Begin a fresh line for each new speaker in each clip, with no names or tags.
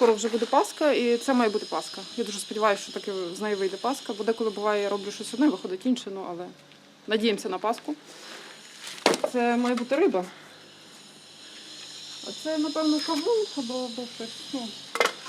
Скоро вже буде Пасха, і це має бути Пасха. Я дуже сподіваюся, що таки з неї вийде Пасха, бо деколи буває, я роблю щось одне, виходить інше, ну але надіємося на Пасху. Це має бути риба. А це, напевно, кавун або, або щось. Ну,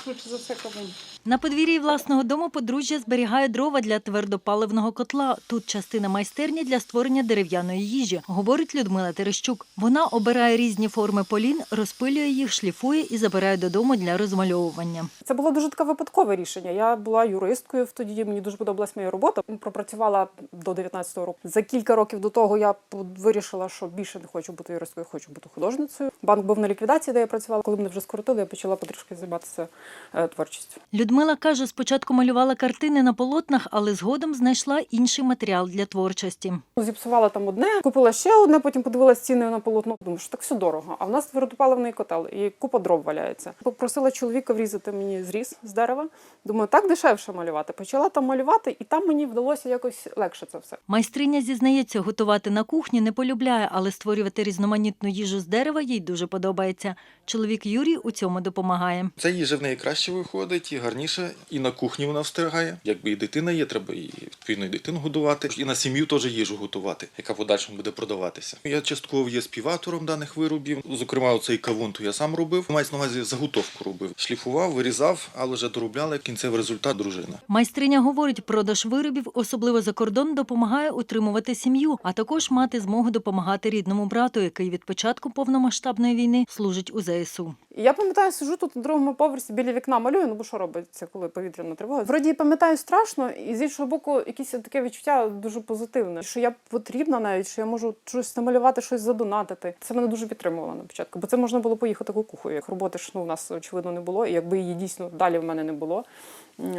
швидше за все, кавун.
На подвір'ї власного дому подружжя зберігає дрова для твердопаливного котла. Тут частина майстерні для створення дерев'яної їжі, говорить Людмила Терещук. Вона обирає різні форми полін, розпилює їх, шліфує і забирає додому для розмальовування.
Це було дуже таке випадкове рішення. Я була юристкою в тоді. Мені дуже подобалась моя робота. Пропрацювала до 19-го року. За кілька років до того я вирішила, що більше не хочу бути юристкою, хочу бути художницею. Банк був на ліквідації, де я працювала. Коли мене вже скоротили, я почала потрішки займатися е, творчістю.
Людмила каже, спочатку малювала картини на полотнах, але згодом знайшла інший матеріал для творчості.
Зіпсувала там одне, купила ще одне, потім подивилася ціни на полотно. Думаю, що так все дорого. А в нас твердопаливний котел і купа дров валяється. Попросила чоловіка врізати мені зріз з дерева. Думаю, так дешевше малювати. Почала там малювати, і там мені вдалося якось легше це все.
Майстриня зізнається, готувати на кухні не полюбляє, але створювати різноманітну їжу з дерева їй дуже подобається. Чоловік Юрій у цьому допомагає.
Ця їжа в неї краще виходить і гарніше, і на кухні вона встигає. Якби і дитина є, треба і відповідно і дитину годувати, і на сім'ю теж їжу готувати, яка в подальшому буде продаватися. Я частково є співавтором даних виробів. Зокрема, цей кавун то я сам робив. Мається на увазі заготовку робив. Шліфував, вирізав, але вже доробляли кінцевий результат дружина.
Майстриня говорить, продаж виробів, особливо за кордон, допомагає утримувати сім'ю, а також мати змогу допомагати рідному брату, який від початку повномасштабної війни служить у ЗСУ.
Я пам'ятаю, сиджу тут на другому поверсі біля вікна малюю, ну бо що робиться, коли повітряна тривога. Вроді пам'ятаю страшно, і з іншого боку, якесь таке відчуття дуже позитивне, що я потрібна навіть, що я можу щось намалювати, щось задонатити. Це мене дуже підтримувало на початку, бо це можна було поїхати кукухою. Як роботи ж ну, у нас очевидно не було, і якби її дійсно далі в мене не було,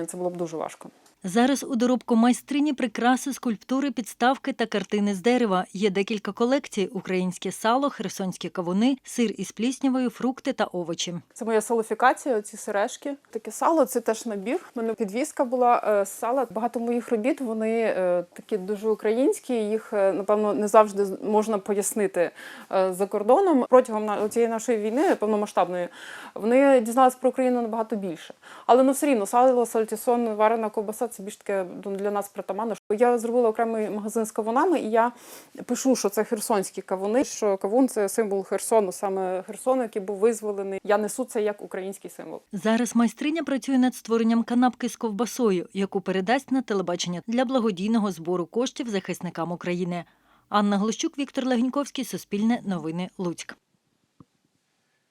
це було б дуже важко.
Зараз у доробку майстрині прикраси, скульптури, підставки та картини з дерева. Є декілька колекцій: українське сало, херсонські кавуни, сир із пліснявою, фрукти та овочі.
Це моя салофікація, оці сережки. Таке сало це теж набір. У мене підвіска була е, з сала. Багато моїх робіт вони е, такі дуже українські. Їх е, напевно не завжди можна пояснити за кордоном. Протягом цієї нашої війни повномасштабної вони дізналися про Україну набагато більше. Але ну все рівно сало, сальтісон, варена ковбаса це більш таке ну, для нас притаманно. Я зробила окремий магазин з кавунами, і я пишу, що це херсонські кавуни. Що кавун це символ Херсону, саме Херсону, який був визволений. Я несу це як український символ.
Зараз майстриня працює над створенням канапки з ковбасою, яку передасть на телебачення для благодійного збору коштів захисникам України. Анна Глущук, Віктор Легеньковський, Суспільне новини, Луцьк.